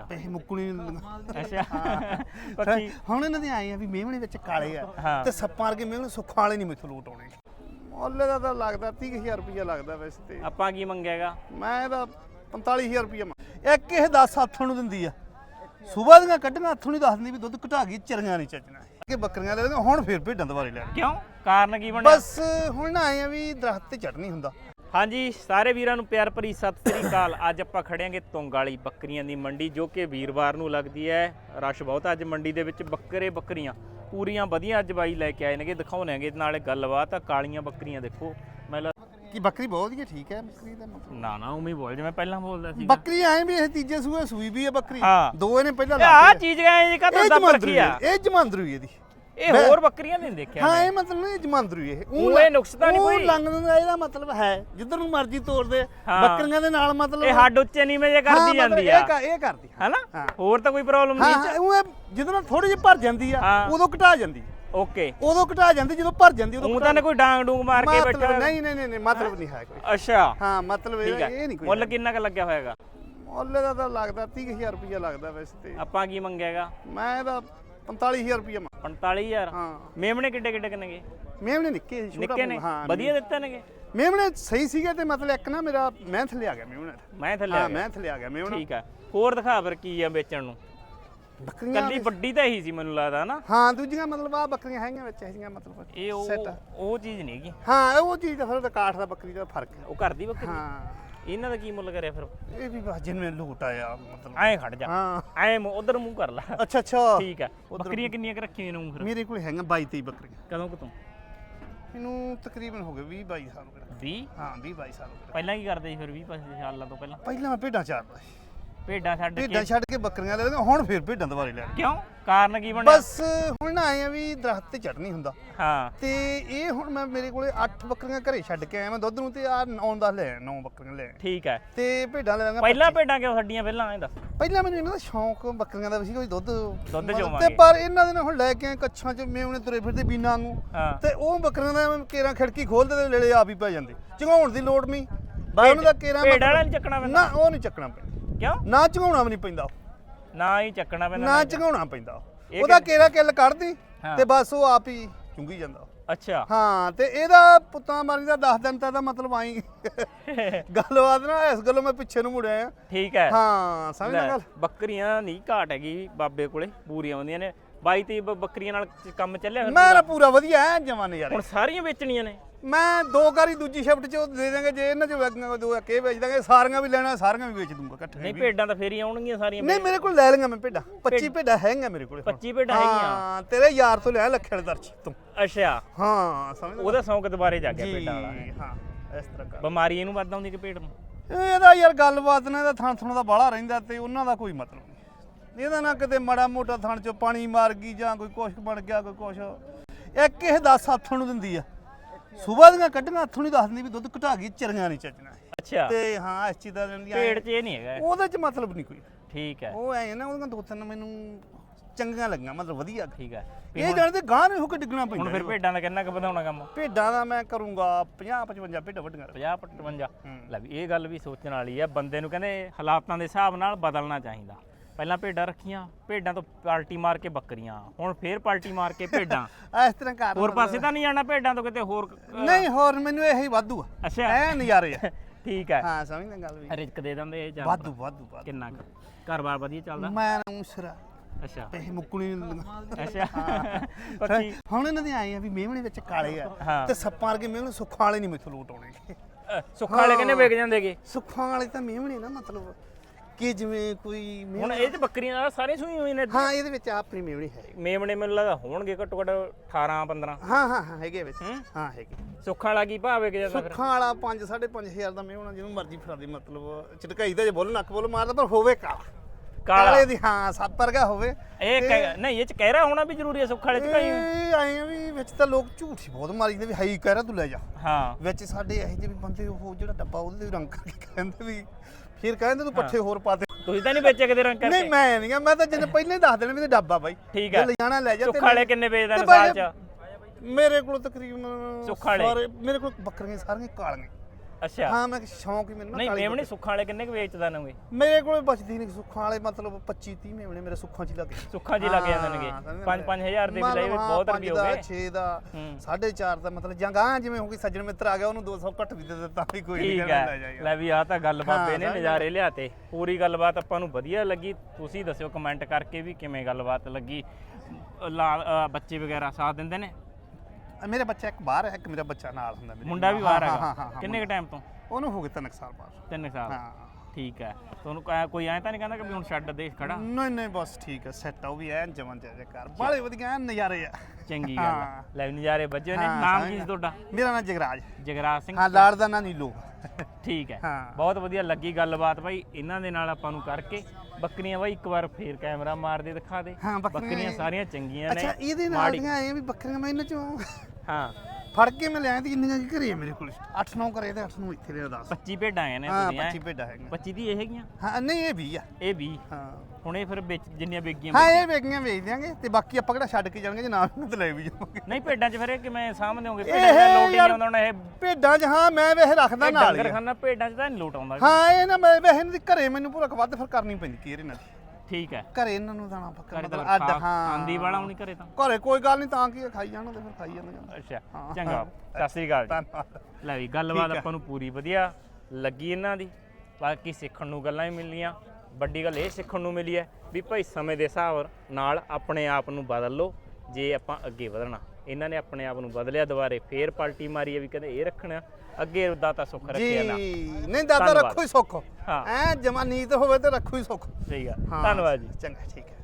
ਅੱਛਾ। ਪੈਸੇ ਮੁੱਕਣੀ ਅੱਛਾ। ਪੱਕੀ ਹੁਣ ਇਹਨਾਂ ਦੇ ਆਏ ਆ ਵੀ ਮੇਮਣੇ ਵਿੱਚ ਕਾਲੇ ਆ ਹਾਂ। ਤੇ ਸੱਪਾਂ ਵਰਗੇ ਮੇਮਣੇ ਸੁੱਖਾਂ ਵਾਲੇ ਨਹੀਂ ਮੈਥੋਂ ਲੋਟ ਆਉਣੇ। ਮੁੱਲ ਦਾ ਤਾਂ ਲੱਗਦਾ 30000 ਰੁਪਇਆ ਲੱਗਦਾ ਵੈਸੇ ਤੇ। ਆਪਾਂ ਕੀ ਮੰਗੇਗਾ ਮੈਂ ਇਹਦਾ 45000 ਰੁਪਇਆ ਮੰਗ ਇੱਕ ਇਹ 10 ਹੱਥਾਂ ਨੂੰ ਦਿੰਦੀ ਆ। ਸਵੇਰ ਦੀਆਂ ਕੱਢੀਆਂ ਹੱਥੋਂ ਨਹੀਂ ਦੱਸ ਦਿੰਦੀ ਵੀ ਦੁੱਧ ਘਟਾ ਗਈ ਚਰੀਆਂ ਨਹੀਂ ਚੱਜਣਾ। ਕਿ ਬੱਕਰੀਆਂ ਦੇ ਦਿੰਦੇ, ਹੁਣ ਫੇਰ ਭੇਡਾਂ ਦੁਬਾਰੇ ਲੈਣ ਕਿਉਂ? ਕਾਰਨ ਕੀ ਬਣਿਆ? ਬਸ ਹੁਣ ਨਾ ਆਏ ਆ ਵੀ ਦਰਖਤ ਤੇ ਚੜ ਨਹੀਂ ਹੁੰਦਾ। ਹਾਂਜੀ ਸਾਰੇ ਵੀਰਾਂ ਨੂੰ ਪਿਆਰ ਭਰੀ ਸਤਿ ਸ੍ਰੀ ਅਕਾਲ। ਅੱਜ ਆਪਾਂ ਖੜਿਆਂਗੇ ਤੁੰਗ ਵਾਲੀ ਬੱਕਰੀਆਂ ਦੀ ਮੰਡੀ ਜੋ ਕਿ ਵੀਰਵਾਰ ਨੂੰ ਲੱਗਦੀ ਹੈ। ਰਸ਼ ਬਹੁਤ ਅੱਜ ਮੰਡੀ ਦੇ ਵਿੱਚ ਬੱਕਰੇ ਬੱਕਰੀਆਂ ਪੂਰੀਆਂ ਵਧੀਆ ਅੱਜ ਬਾਈ ਲੈ ਕੇ ਆਏ ਨੇਗੇ ਦਿਖਾਉਣਾਂਗੇ ਨਾਲੇ ਗੱਲਬਾਤ ਆ ਕਾਲੀਆਂ ਬੱਕਰੀਆਂ ਦੇਖੋ। ਮੈਂ ਕਿ ਬੱਕਰੀ ਬਹੁਤ ਹੀ ਠੀਕ ਹੈ ਬੱਕਰੀ ਦਾ ਮਤਲਬ? ਨਾ ਨਾ ਉਵੇਂ ਬੋਲ ਜਿਵੇਂ ਪਹਿਲਾਂ ਬੋਲਦਾ ਸੀ ਬੱਕਰੀ ਐਂ ਵੀ ਇਹ ਤੀਜੇ ਸੂਏ ਸੂਈ ਵੀ ਹੈ ਬੱਕਰੀ। ਦੋ ਇਹਨੇ ਪਹਿਲਾਂ ਇਹ ਆ ਲਾਤੇ ਚੀਜ਼ ਗਏ ਜੀ ਕਾ ਇਹ ਦੱਬ ਰੱਖੀ ਆ। ਇਹ ਜਮਾਂਦਰੂ ਇਹਦੀ। ਇਹ ਹੋਰ ਬੱਕਰੀਆਂ ਨਹੀਂ ਦੇਖਿਆ ਹਾਂ। ਇਹ ਮਤਲਬ ਨਹੀਂ ਜਮਾਂਦਰੂ ਇਹ। ਊਂ ਇਹ ਨੁਕਸ ਤਾਂ ਨਹੀਂ ਊਂ ਕੋਈ? ਲੰਘ ਦਿੰਦਾ ਇਹਦਾ ਮਤਲਬ ਹੈ ਜਿੱਧਰ ਨੂੰ ਮਰਜ਼ੀ ਤੋਰਦੇ ਹਾਂ। ਬੱਕਰੀਆਂ ਦੇ ਨਾਲ ਮਤਲਬ ਇਹ ਹੱਡ ਉੱਚੇ ਨੀਵੇਂ ਜੇ ਹਾਂ, ਕਰਦੀ ਮਤਲਬ ਜਾਂਦੀ ਇਹ ਆ। ਕਰ- ਇਹ ਕਰਦੀ ਹੈਨਾ? ਹਾਂ। ਹੋਰ ਤਾਂ ਕੋਈ ਪ੍ਰੋਬਲਮ ਹਾਂ ਨਹੀਂ। ਹਾਂ, ਉਹ ਇਹ ਜਦੋਂ ਥੋੜੀ ਜਿਹੀ ਭਰ ਜਾਂਦੀ ਆ ਹਾਂ। ਉਦੋਂ ਘਟਾ ਜਾਂਦੀ। ਓਕੇ। ਉਦੋਂ ਘਟਾ ਜਾਂਦੀ ਜਦੋਂ ਭਰ ਜਾਂਦੀ ਉਦੋਂ ਉਹ ਤਾਂ ਨੇ ਕੋਈ ਡਾਂਗ ਡੂੰਗ ਮਾਰ ਕੇ ਮਤਲਬ ਬੈਠਾ। ਨਹੀਂ ਨਹੀਂ ਨਹੀਂ ਨਹੀਂ, ਮਤਲਬ ਨਹੀਂ ਹੈ ਕੋਈ। ਅੱਛਾ। ਹਾਂ ਮਤਲਬ ਇਹ ਠੀਕ ਇਹ ਨਹੀਂ ਕੋਈ ਮੁੱਲ ਕਿੰਨਾ ਕੁ ਲੱਗਿਆ ਹੋਏਗਾ ਮੁੱਲ ਦਾ ਤਾਂ ਲੱਗਦਾ 30000 ਰੁਪਇਆ ਲੱਗਦਾ ਵੈਸੇ ਤੇ। ਆਪਾਂ ਕੀ ਮੰਗੇਗਾ ਮੈਂ ਇਹਦਾ 45000 ਰੁਪਇਆ 45000 ਹਾਂ। ਮੇਮਣੇ ਕਿੱਡੇ ਕਿੱਡੇ ਕਿੰਨੇਗੇ ਮੇਮਣੇ ਨਿੱਕੇ ਸੀ, ਛੋਟਾ ਨਿੱਕੇ ਨੇ? ਹਾਂ ਵਧੀਆ ਦਿੱਤੇ ਨੇਗੇ ਮੇਮਣੇ ਸਹੀ ਸੀਗੇ ਤੇ ਮਤਲਬ ਇੱਕ ਨਾ ਮੇਰਾ ਮੈਂ ਥੱਲੇ ਆ ਗਿਆ ਮੇਮਣੇ ਮੈਂ ਥੱਲੇ ਆ ਹਾਂ ਗਿਆ। ਮੈਂ ਥੱਲੇ ਆ ਗਿਆ ਮੇਮਣਾ। ਠੀਕ ਆ। ਹੋਰ ਦਿਖਾ ਫਿਰ ਕੀ ਆ ਵੇਚਣ ਨੂੰ? ਬੱਕਰੀਆਂ ਕੱਲੀ ਵੱਡੀ ਤਾਂ ਇਹੀ ਸੀ ਮੈਨੂੰ ਲੱਗਦਾ ਨਾ। ਹਾਂ ਦੂਜੀਆਂ ਮਤਲਬ ਆ ਬੱਕਰੀਆਂ ਹੈਗੀਆਂ ਵਿੱਚ ਹੈਗੀਆਂ ਮਤਲਬ ਇਹ ਉਹ set ਆ। ਉਹ ਚੀਜ਼ ਨਹੀਂ ਹੈਗੀ। ਹਾਂ ਉਹ ਚੀਜ਼ ਦਾ ਫਿਰ ਉਹਦਾ ਕਾਠ ਦਾ ਬੱਕਰੀ ਦਾ ਫ਼ਰਕ ਹੈ। ਉਹ ਘਰ ਦੀ ਬੱਕਰੀ? ਹਾਂ। ਇਹਨਾਂ ਦਾ ਕੀ ਮੁੱਲ ਕਰਿਆ ਫਿਰ? ਇਹ ਵੀ ਬਸ ਜਿੰਨੇ ਲੂਟ ਆਇਆ ਮਤਲਬ। ਐਂ ਖੜ ਜਾ। ਹਾਂ। ਐਂ ਉਧਰ ਮੂੰਹ ਕਰ ਲੈ। ਅੱਛਾ ਅੱਛਾ। ਠੀਕ ਆ। ਬੱਕਰੀਆਂ ਕਿੰਨੀਆਂ ਕੁ ਰੱਖੀਆਂ ਨੇ ਊਂ ਫਿਰ? ਮੇਰੇ ਕੋਲ ਹੈਗੀਆਂ 22 23 ਬੱਕਰੀਆਂ। ਕਦੋਂ ਕੁ ਤੂੰ? ਇਹਨੂੰ ਤਕਰੀਬਨ ਹੋ ਗਏ 20 22 ਸਾਲ ਹੋ ਗਏ। 20 ਹਾਂ 20 22 ਸਾਲ ਹੋ ਗਏ। ਪਹਿਲਾਂ ਕੀ ਕਰਦੇ ਸੀ ਫਿਰ? 20 25 ਸਾਲਾਂ ਤੋਂ ਪਹਿਲਾਂ? ਪਹਿਲਾਂ ਮੈਂ ਭੇਡਾਂ ਚਾਰਦਾ ਸੀ। ਭੇਡਾਂ ਛੱਡ ਭੇਡਾਂ ਕੇ ਛੱਡ ਕੇ ਬੱਕਰੀਆਂ ਲੈ ਲੈਂਦੇ ਹੁਣ ਫੇਰ ਭੇਡਾਂ ਦੁਬਾਰੇ ਲੈਣ ਕਿਉਂ? ਕਾਰਨ ਕੀ ਬਣਿਆ? ਬਸ ਹੁਣ ਨਾ ਆਏ ਆ ਵੀ ਦਰਖਤ ਤੇ ਚੜ ਨਹੀਂ ਹੁੰਦਾ। ਹਾਂ। ਤੇ ਇਹ ਹੁਣ ਮੈਂ ਮੇਰੇ ਕੋਲੇ 8 ਬੱਕਰੀਆਂ ਘਰੇ ਛੱਡ ਕੇ ਆਇਆ ਮੈਂ ਦੁੱਧ ਨੂੰ ਤੇ ਆ 9 10 ਲੈ 9 ਬੱਕਰੀਆਂ ਲੈ ਆਇਆ। ਠੀਕ ਹੈ। ਤੇ ਭੇਡਾਂ ਲੈ ਲਾਂਗਾ ਪਹਿਲਾਂ ਭੇਡਾਂ ਕਿਉਂ ਛੱਡੀਆਂ ਪਹਿਲਾਂ ਐਂ ਦੱਸ। ਪਹਿਲਾਂ ਮੈਨੂੰ ਇਹਨਾਂ ਦਾ ਸ਼ੌਂਕ ਬੱਕਰੀਆਂ ਦਾ ਵੀ ਸੀ ਕੋਈ ਦੁੱਧ ਦੁੱਧ ਚੋਵਾਂਗੇ। ਤੇ ਪਰ ਇਹਨਾਂ ਦੇ ਨਾਲ ਹੁਣ ਲੈ ਕੇ ਆਏ ਕੱਛਾਂ ਚ ਮੇਵਣੇ ਤੁਰੇ ਫਿਰਦੇ ਬੀਨਾ ਹਾਂ। ਤੇ ਉਹ ਬੱਕਰੀਆਂ ਦਾ ਕੇਰਾਂ ਖਿੜਕੀ ਖੋਲਦੇ ਤੇ ਲੇਲੇ ਆਪ ਹੀ ਪੈ ਜਾਂਦੇ। ਚੰਗਾਉਣ ਦੀ ਲੋੜ ਨਹੀਂ। ਬਾਈ ਉਹਨਾਂ ਦਾ ਕੇਰਾਂ ਭੇਡ ਵਾਲਾ ਨਹੀਂ ਚੱਕਣਾ ਪੈਂਦਾ। ਨਾ ਉਹ ਨਹੀਂ ਚੱਕਣਾ ਪੈਂਦਾ। ਕਿਉਂ? ਨਾ ਚੰਗਾਉਣਾ ਵੀ ਨਹੀਂ ਪੈਂਦਾ। ਨਾ ਹੀ ਚੱਕਣਾ ਪੈਂਦਾ ਨਾ ਚੰਗਾਉਣਾ ਪੈਂਦਾ। ਇਹ ਉਹਦਾ ਕੇਰਾ ਕਿੱਲ ਕੱਢਦੀ ਹਾਂ। ਤੇ ਬਸ ਉਹ ਆਪ ਹੀ ਚੁੰਗੀ ਜਾਂਦਾ ਅੱਛਾ। ਹਾਂ ਤੇ ਇਹਦਾ ਪੁੱਤਾਂ ਮਾਰੀ ਦਾ 10 ਦਿਨ ਤਾਂ ਇਹਦਾ ਮਤਲਬ ਆਈ ਗੱਲਬਾਤ ਨਾ ਇਸ ਗੱਲੋਂ ਮੈਂ ਪਿੱਛੇ ਨੂੰ ਮੁੜਿਆ ਆ। ਠੀਕ ਹੈ। ਹਾਂ ਸਮਝ ਲੈ, ਗੱਲ? ਬੱਕਰੀਆਂ ਨਹੀਂ ਘਾਟ ਹੈਗੀ ਬਾਬੇ ਕੋਲੇ ਪੂਰੀਆਂ ਆਉਂਦੀਆਂ ਨੇ। 22 ਤੇ ਬੱਕਰੀਆਂ ਨਾਲ ਚ- ਕੰਮ ਚੱਲਿਆ ਫਿਰ ਮੈਂ ਨਾ ਪੂਰਾ। ਵਧੀਆ ਐ ਜਵਾਨੇ ਯਾਰ। ਹੁਣ ਸਾਰੀਆਂ ਵੇਚਣੀਆਂ ਨੇ। ਮੈਂ ਦੋ ਕਾਰੀ ਦੂਜੀ ਸ਼ਿਫਟ ਚ ਉਹ ਦੇ ਦਾਂਗੇ ਜੇ ਇਹਨਾਂ ਚ ਵਗੀਆਂ ਦੋ ਕੇ ਵੇਚ ਦਾਂਗੇ ਸਾਰੀਆਂ ਵੀ ਲੈਣਾ ਸਾਰੀਆਂ ਵੀ ਵੇਚ ਦੂੰਗਾ ਇਕੱਠੇ ਨਹੀਂ ਭੇਡਾਂ ਤਾਂ ਫੇਰ ਹੀ ਆਉਣਗੀਆਂ ਸਾਰੀਆਂ ਨਹੀਂ ਮੇਰੇ ਕੋਲ ਲੈ ਲਈਆਂ ਮੈਂ ਭੇਡਾਂ। 25 ਭੇਡਾਂ ਹੈਗੀਆਂ ਮੇਰੇ ਕੋਲ 25 ਭੇਡਾਂ ਹੈਗੀਆਂ। ਹਾਂ ਤੇਰੇ ਯਾਰ ਤੋਂ ਲਿਆ ਲੱਖੇ ਵਾਲੇ ਦਰਚ ਤੋਂ। ਅੱਛਾ। ਹਾਂ ਸਮਝ ਉਹਦਾ ਸੌਂਕ ਦੁਬਾਰੇ ਜਾ ਗਿਆ ਭੇਡਾਂ ਵਾਲਾ। ਹਾਂ ਇਸ ਤਰ੍ਹਾਂ ਕਰ। ਬਿਮਾਰੀ ਇਹਨੂੰ ਵੱਧ ਆਉਂਦੀ ਕਿ ਭੇਡ ਨੂੰ? ਇਹਦਾ ਯਾਰ ਗੱਲਬਾਤ ਨਾ ਇਹਦਾ ਥਣ ਥਣ ਦਾ ਬਾਹਲਾ ਰਹਿੰਦਾ ਤੇ ਉਹਨਾਂ ਦਾ ਕੋਈ ਮਤਲਬ ਇਹਦਾ ਨਾ ਕਿਤੇ ਮਾੜਾ ਮੋਟਾ ਥਣ ਚੋਂ ਪਾਣੀ ਮਾਰ ਗਈ ਜਾਂ ਕੋਈ ਕੁਛ ਬਣ ਗਿਆ ਕੋਈ ਕੁਛ। ਇੱਕ ਇਹ 10 ਹੱਥਾਂ ਨੂੰ ਦਿੰਦੀ ਆ। ਸਵੇਰ ਦੀਆਂ ਕੱਢੀਆਂ ਹੱਥੋਂ ਨਹੀਂ ਦੱਸ ਦਿੰਦੀ ਵੀ ਦੁੱਧ ਘਟਾ ਗਈ ਚਰੀਆਂ ਨਹੀਂ ਚੱਜਣਾ। ਅੱਛਾ। ਤੇ ਹਾਂ ਇਸ ਚੀਜ਼ ਦਾ ਦਿੰਦੀ ਭੇਡ 'ਚ ਇਹ ਨਹੀਂ ਹੈਗਾ। ਉਹਦੇ ਚ ਮਤਲਬ ਨਹੀਂ ਕੋਈ। ਠੀਕ ਹੈ। ਉਹ ਐ ਨਾ ਉਹਦੀਆਂ ਦੋ ਤਿੰਨ ਮੈਨੂੰ ਚੰਗੀਆਂ ਲੱਗੀਆਂ ਮਤਲਬ ਵਧੀਆ। ਠੀਕ ਹੈ। ਇਹ ਜਾਣਦੇ ਗਾਂ ਨੂੰ ਹੋ ਕੇ ਡਿੱਗਣਾ ਪੈਂਦਾ ਹੁਣ ਫਿਰ ਭੇਡਾਂ ਦਾ ਕਿੰਨਾ ਕੁ ਵਧਾਉਣਾ ਕੰਮ? ਭੇਡਾਂ ਦਾ ਮੈਂ ਕਰੂੰਗਾ 50 55 ਭੇਡਾਂ ਵੱਡੀਆਂ 50 55 ਹੂੰ। ਲੈ ਵੀ ਇਹ ਗੱਲ ਵੀ ਸੋਚਣ ਵਾਲੀ ਆ ਬੰਦੇ ਨੂੰ ਕਹਿੰਦੇ ਹਾਲਾਤਾਂ ਦੇ ਹਿਸਾਬ ਨਾਲ ਬਦਲਣਾ ਚਾਹੀਦਾ। ਪਹਿਲਾਂ ਭੇਡਾਂ ਰੱਖੀਆਂ ਭੇਡਾਂ ਤੋਂ ਪਾਲਟੀ ਮਾਰ ਕੇ ਬੱਕਰੀਆਂ ਹੁਣ ਫੇਰ ਪਾਲਟੀ ਮਾਰ ਕੇ ਭੇਡਾਂ। ਇਸ ਤਰ੍ਹਾਂ ਕਰ ਹੋਰ ਪਾਸੇ ਤਾਂ ਨਹੀਂ ਜਾਣਾ ਭੇਡਾਂ ਤੋਂ ਕਿਤੇ ਹੋਰ ਨਹੀਂ ਹੋਰ ਮੈਨੂੰ ਇਹੀ ਵਾਧੂ ਆ। ਅੱਛਾ। ਐ ਨਜ਼ਾਰੇ ਆ। ਠੀਕ ਹੈ ਹਾਂ ਸਮਝ ਲੈ ਗੱਲ ਵੀ। ਰਿਜਕ ਦੇ ਦਿੰਦੇ ਇਹ ਜਾਨਵਰ। ਵਾਧੂ ਵਾਧੂ ਵਾਧੂ। ਕਿੰਨਾ ਘਰ-ਬਾਰ ਵਧੀਆ ਚੱਲਦਾ? ਮੈਂ ਨਾ ਸਿਰਾ ਅੱਛਾ। ਪੈਸੇ ਮੁੱਕਣੀ ਅੱਛਾ। ਪੱਕੀ ਹੁਣ ਇਹਨਾਂ ਦੇ ਆਏ ਆ ਵੀ ਮੇਮਣੇ ਵਿੱਚ ਕਾਲੇ ਆ। ਤੇ ਸੱਪਾਂ ਵਰਗੇ ਮੇਮਣੇ ਸੁੱਖਾਂ ਵਾਲੇ ਨਹੀਂ ਮੈਥੋਂ ਲੋਟ ਆਉਣੇ। ਸੁੱਖਾਂ ਵਾਲੇ ਕਿੰਨੇ ਵੇਚ ਜਾਂਦੇਗੇ ਸੁੱਖਾਂ ਵਾਲੇ ਤਾਂ ਮੇਮਣੇ ਨਾ ਮਤਲਬ। ਕਿ ਜਿਵੇਂ ਕੋਈ ਹੁਣ ਇਹ ਚ ਬੱਕਰੀਆਂ ਨਾਲ ਸਾਰੀਆਂ ਸੂਈਆਂ ਹੋਈਆਂ ਨੇ ਹਾਂ ਇਹਦੇ ਵਿੱਚ ਆਪਣੀ ਮੇਮਣੇ ਹੈ ਮੇਮਣੇ ਮੈਨੂੰ ਲੱਗਦਾ ਹੋਣਗੇ ਘੱਟੋ ਘੱਟ 18 15 ਹਾਂ ਹਾਂ ਹਾਂ ਹੈਗੇ ਵਿੱਚ। ਹੂੰ? ਹਾਂ ਹੈਗੇ। ਸੁੱਖਾਂ ਵਾਲਾ ਕੀ ਭਾਅ ਵੇਚ ਜਾਂਦਾ ਫਿਰ? ਸੁੱਖਾਂ ਵਾਲਾ 5 5500 ਦਾ ਮੇਮਣਾ ਜਿਹਨੂੰ ਮਰਜ਼ੀ ਫੜਾ ਦੇ ਮਤਲਬ ਝਟਕਾਈ ਦਾ ਜੇ ਬੋਲ ਨੱਕ ਬੋਲ ਮਾਰਦਾ ਪਰ ਹੋਵੇ ਕਾਲਾ ਕਾਲਾ। ਕਾਲੇ ਦੀ ਹਾਂ ਸੱਪ ਵਰਗਾ ਹੋਵੇ। ਇਹ ਕਹਿ- ਨਹੀਂ ਇਹ ਚ ਕਹਿਰਾ ਹੋਣਾ ਵੀ ਜ਼ਰੂਰੀ ਹੈ ਸੁੱਖ ਵਾਲੇ ਚ ਭਾਈ। ਇਹ ਆਏ ਆ ਵੀ ਵਿੱਚ ਤਾਂ ਲੋਕ ਝੂਠ ਹੀ ਬਹੁਤ ਮਾਰੀ ਜਾਂਦੇ ਵੀ ਹਾਈ ਕਹਿ ਰਿਹਾ ਤੂੰ ਲੈ ਜਾ। ਹਾਂ। ਵਿੱਚ ਸਾਡੇ ਇਹੋ ਜਿਹੇ ਵੀ ਬੰਦੇ ਉਹ ਜਿਹੜਾ ਡੱਬਾ ਉਹਦੇ ਤੇ ਰੰਗ ਕਰਕੇ ਕਹਿੰਦੇ ਵੀ ਫਿਰ ਕਹਿੰਦੇ ਤੂੰ ਪੱਠੇ ਹੋਰ ਪਾ ਦੇ। ਤੁਸੀਂ ਤਾਂ ਨਹੀਂ ਵੇਚੇ ਕਿਤੇ ਰੰਗ ਕਰਕੇ? ਨਹੀਂ ਮੈਂ ਨਹੀਂ ਗਾ, ਮੈਂ ਤਾਂ ਜਿੰਨੇ ਪਹਿਲਾਂ ਹੀ ਦੱਸ ਦੇਣਾ ਵੀ ਤੇ ਡੱਬਾ ਬਾਈ। ਠੀਕ ਜੇ ਹੈ ਲੈ ਜਾਣਾ ਲੈ ਜਾ ਸੁੱਖ ਤੇ ਵਾਲੇ ਕਿੰਨੇ ਵੇਚਦੇ ਨੇ ਤੇ ਭਾਈ ਸਾਲ ਚ? ਮੇਰੇ ਕੋਲ ਤਕਰੀਬਨ ਸੁੱਖ ਵਾਲੇ। ਸਾਰੇ ਮੇਰੇ ਕੋਲ ਬੱਕਰੀਆਂ ਸਾਰੀਆਂ ਕਾਲੀਆਂ। ਅੱਛਾ। ਹਾਂ ਮੈਂ ਸ਼ੌਂਕ ਹੀ ਮੈਨੂੰ ਨਾ ਨਹੀਂ ਕਾਲੀ ਮੇਮਣੇ ਸੁੱਖਾਂ ਵਾਲੇ ਕਿੰਨੇ ਕੁ ਵੇਚਦਾ ਨੇਗੇ ਮੇਰੇ ਕੋਲੇ ਬਚਦੀ ਨਹੀਂ ਸੁੱਖਾਂ ਵਾਲੇ ਮਤਲਬ 25 30 ਮੇਵਣੇ ਮੇਰੇ ਸੁੱਖਾਂ 'ਚ ਹੀ ਲੱਗੇ ਸੁੱਖਾਂ 'ਚ ਹੀ ਲੱਗ ਜਾਂਦੇ ਨੇਗੇ। 5 5000 ਦੇ ਵੀ ਵੀ ਬਹੁਤ ਰੁਪਏ ਹੋ ਗਏ। 6 ਦਾ ਹੂੰ। 4.5 ਦਾ ਮਤਲਬ ਜਾਂ ਗਾਂ ਜਿਵੇਂ ਹੋ ਗਈ ਸੱਜਣ ਮਿੱਤਰ ਆ ਗਿਆ ਉਹਨੂੰ 200 ਘੱਟ ਵੀ ਦੇ ਦਿੱਤਾ ਵੀ ਕੋਈ ਨਹੀਂ ਠੀਕ ਹੈ ਲੈ ਵੀ ਆ ਤਾਂ ਗੱਲ ਬਾਬੇ ਨੇ ਨਜ਼ਾਰੇ ਲਿਆਤੇ। ਪੂਰੀ ਗੱਲਬਾਤ ਆਪਾਂ ਨੂੰ ਵਧੀਆ ਲੱਗੀ। ਤੁਸੀਂ ਦੱਸਿਓ ਕਮੈਂਟ ਕਰਕੇ ਵੀ ਕਿਵੇਂ ਗੱਲਬਾਤ ਲੱਗੀ। ਬੱਚੇ ਵਗੈਰਾ ਸਾਥ ਦਿੰਦੇ ਨੇ? ਮੇਰਾ ਬੱਚਾ ਇੱਕ ਬਾਹਰ ਹੈ ਇੱਕ ਮੇਰਾ ਬੱਚਾ ਨਾਲ ਹੁੰਦਾ ਮੇਰੇ ਮੁੰਡਾ ਵੀ ਬਾਹਰ ਹੈਗਾ? ਕਿੰਨੇ ਕ ਟਾਈਮ ਤੋਂ? ਉਹਨੂੰ ਹੋ ਗਏ ਤਿੰਨ ਕੁ ਸਾਲ ਬਾਅਦ। ਤਿੰਨ ਸਾਲ। ਹਾਂ। ਠੀਕ ਹੈ। ਤੁਹਾਨੂੰ ਕ- ਕੋਈ ਐਂ ਤਾਂ ਨਹੀਂ ਕਹਿੰਦਾ ਕਿ ਵੀ ਹੁਣ ਛੱਡ ਦੇ ਖੜਾ? ਨਹੀਂ ਨਹੀਂ ਬਸ ਠੀਕ ਹੈ ਸੈੱਟ ਆ ਉਹ ਵੀ ਐਨ ਜਮਨ ਜੇ ਕਰ ਬਾਲੇ ਵਧੀਆ ਐਨ ਨਜ਼ਾਰੇ ਆ। ਚੰਗੀ ਗੱਲ। ਹਾਂ। ਲੈ ਵੀ ਨਜ਼ਾਰੇ ਵੱਜੇ ਨੇ। ਹਾਂ, ਨਾਮ ਕੀ ਸੀ। ਤੁਹਾਡਾ? ਮੇਰਾ ਨਾਮ ਜਗਰਾਜ। ਜਗਰਾਜ ਸਿੰਘ। ਹਾਂ ਲਾੜ ਦਾ ਨਾਂ ਨੀਲੋ। ਠੀਕ ਹੈ। ਹਾਂ। ਬਹੁਤ ਵਧੀਆ ਲੱਗੀ ਗੱਲਬਾਤ ਭਾਈ ਇਹਨਾਂ ਦੇ ਨਾਲ ਆਪਾਂ ਨੂੰ ਕਰਕੇ ਬੱਕਰੀਆਂ ਬਾਈ ਇੱਕ ਵਾਰ ਫੇਰ ਕੈਮਰਾ ਮਾਰ ਦੇ ਦਿਖਾ ਦੇ। ਹਾਂ, ਬੱਕਰੀਆਂ ਬੱਕਰੀਆਂ ਸਾਰੀਆਂ ਚੰਗੀਆਂ ਨੇ। ਅੱਛਾ ਇਹਦੇ ਨਾਲ ਮਾੜੀ- ਦੀਆਂ ਐ ਵੀ ਬੱਕਰੀਆਂ ਮੈਂ ਇਹਨਾਂ ਚੋਂ ਹਾਂ। ਫੜ ਕੇ ਮੈਂ ਲਿਆਇਆ ਤੇ ਇੰਨੀਆਂ ਕੀ ਘਰੇ ਆ ਮੇਰੇ ਕੋਲ? 8 9 ਘਰੇ ਤੇ 8 ਨੂੰ ਇੱਥੇ ਦੇ 10 25 ਭੇਡਾਂ ਆਏ ਨੇ ਹਾਂ ਤੁਹਾਡੀਆਂ। 25 ਭੇਡਾਂ ਹੈਗੀਆਂ। 25 ਦੀ ਇਹ ਹੈਗੀਆਂ? ਹਾਂ ਨਹੀਂ ਇਹ 20 ਆ। ਇਹ 20 ਹਾਂ। ਹੁਣ ਇਹ ਫਿਰ ਵਿੱਚ ਜਿੰਨੀਆਂ ਵਿਕੀਆਂ ਹਾਂ ਇਹ ਵੇਚੀਆਂ ਵੇਚ ਦਿਆਂਗੇ ਤੇ ਬਾਕੀ ਆਪਾਂ ਕਿਹੜਾ ਛੱਡ ਕੇ ਜਾਣਗੇ ਜੇ ਨਾ ਤੇ ਲੈ ਵੀ ਜਾਵਾਂਗੇ। ਨਹੀਂ ਭੇਡਾਂ 'ਚ ਫਿਰ ਕਿਵੇਂ ਸਾਂਭਦੇ ਹੋਗੇ ਭੇਡਾਂ ਦਾ ਲੋਟ ਨਹੀਂ ਆਉਂਦਾ ਹੁਣ ਇਹ ਭੇਡਾਂ 'ਚ ਹਾਂ ਮੈਂ ਵੇਖ ਰੱਖਦਾ ਨਾਲ ਹੀ ਭੇਡਾਂ 'ਚ ਤਾਂ ਨਹੀਂ ਲੋਟ ਆਉਂਦਾ। ਹਾਂ ਇਹ ਨਾ ਮੈਂ ਵੈਸੇ ਇਹਨਾਂ ਦੀ ਘਰੇ ਮੈਨੂੰ ਪੂਰਾ ਵੱਧ ਫਿਰ ਕਰਨੀ ਪੈਂਦੀ ਕੇਰ ਇਹਨਾਂ ਦੀ ਠੀਕ ਹੈ। ਘਰੇ ਇਹਨਾਂ ਨੂੰ ਦਾਣਾ ਪੱਕਾ ਘਰੇ ਤਾਂ ਮਤਲਬ ਅੱਡ ਖਾ- ਹਾਂ। ਆਂਦੀ ਵਾਲਾ ਹੁਣੀ ਘਰੇ ਤਾਂ। ਘਰੇ ਕੋਈ ਗੱਲ ਨਹੀਂ ਤਾਂ ਕੀ ਆ, ਖਾਈ ਜਾਣ ਤੇ ਫਿਰ ਖਾਈ ਜਾਂਦੇ ਅੱਛਾ ਹਾਂ। ਚੰਗਾ ਸਤਿ ਸ੍ਰੀ ਅਕਾਲ ਜੀ। ਧੰਨਵਾਦ। ਲੈ ਵੀ ਗੱਲਬਾਤ ਠੀਕ। ਆਪਾਂ ਨੂੰ ਪੂਰੀ ਵਧੀਆ ਲੱਗੀ ਇਹਨਾਂ ਦੀ। ਬਾਕੀ ਸਿੱਖਣ ਨੂੰ ਗੱਲਾਂ ਹੀ ਮਿਲਣੀਆਂ। ਵੱਡੀ ਗੱਲ ਇਹ ਸਿੱਖਣ ਨੂੰ ਮਿਲੀ ਹੈ ਵੀ ਭਾਈ ਸਮੇਂ ਦੇ ਹਿਸਾਬ ਨਾਲ ਆਪਣੇ ਆਪ ਨੂੰ ਬਦਲ ਲਓ ਜੇ ਆਪਾਂ ਅੱਗੇ ਵਧਣਾ। ਇਹਨਾਂ ਨੇ ਆਪਣੇ ਆਪ ਨੂੰ ਬਦਲਿਆ ਦੁਬਾਰੇ ਫੇਰ ਪਲਟੀ ਮਾਰੀ ਹੈ ਵੀ ਕਹਿੰਦੇ ਇਹ ਰੱਖਣਾ ਅੱਗੇ ਦਾਤਾ ਸੁੱਖ ਰੱਖਿਆ ਨਾ। ਜੀ ਨਹੀਂ ਦਾਦਾ ਧੰਨਵਾਦ। ਰੱਖੋ ਹੀ ਸੁੱਖ। ਹਾਂ। ਐ ਜਮਾ ਨੀਤ ਹੋਵੇ ਤੇ ਰੱਖੋ ਹੀ ਸੁੱਖ। ਸਹੀ ਹਾਂ, ਧੰਨਵਾਦ ਜੀ। ਚੰਗਾ ਠੀਕ ਹੈ।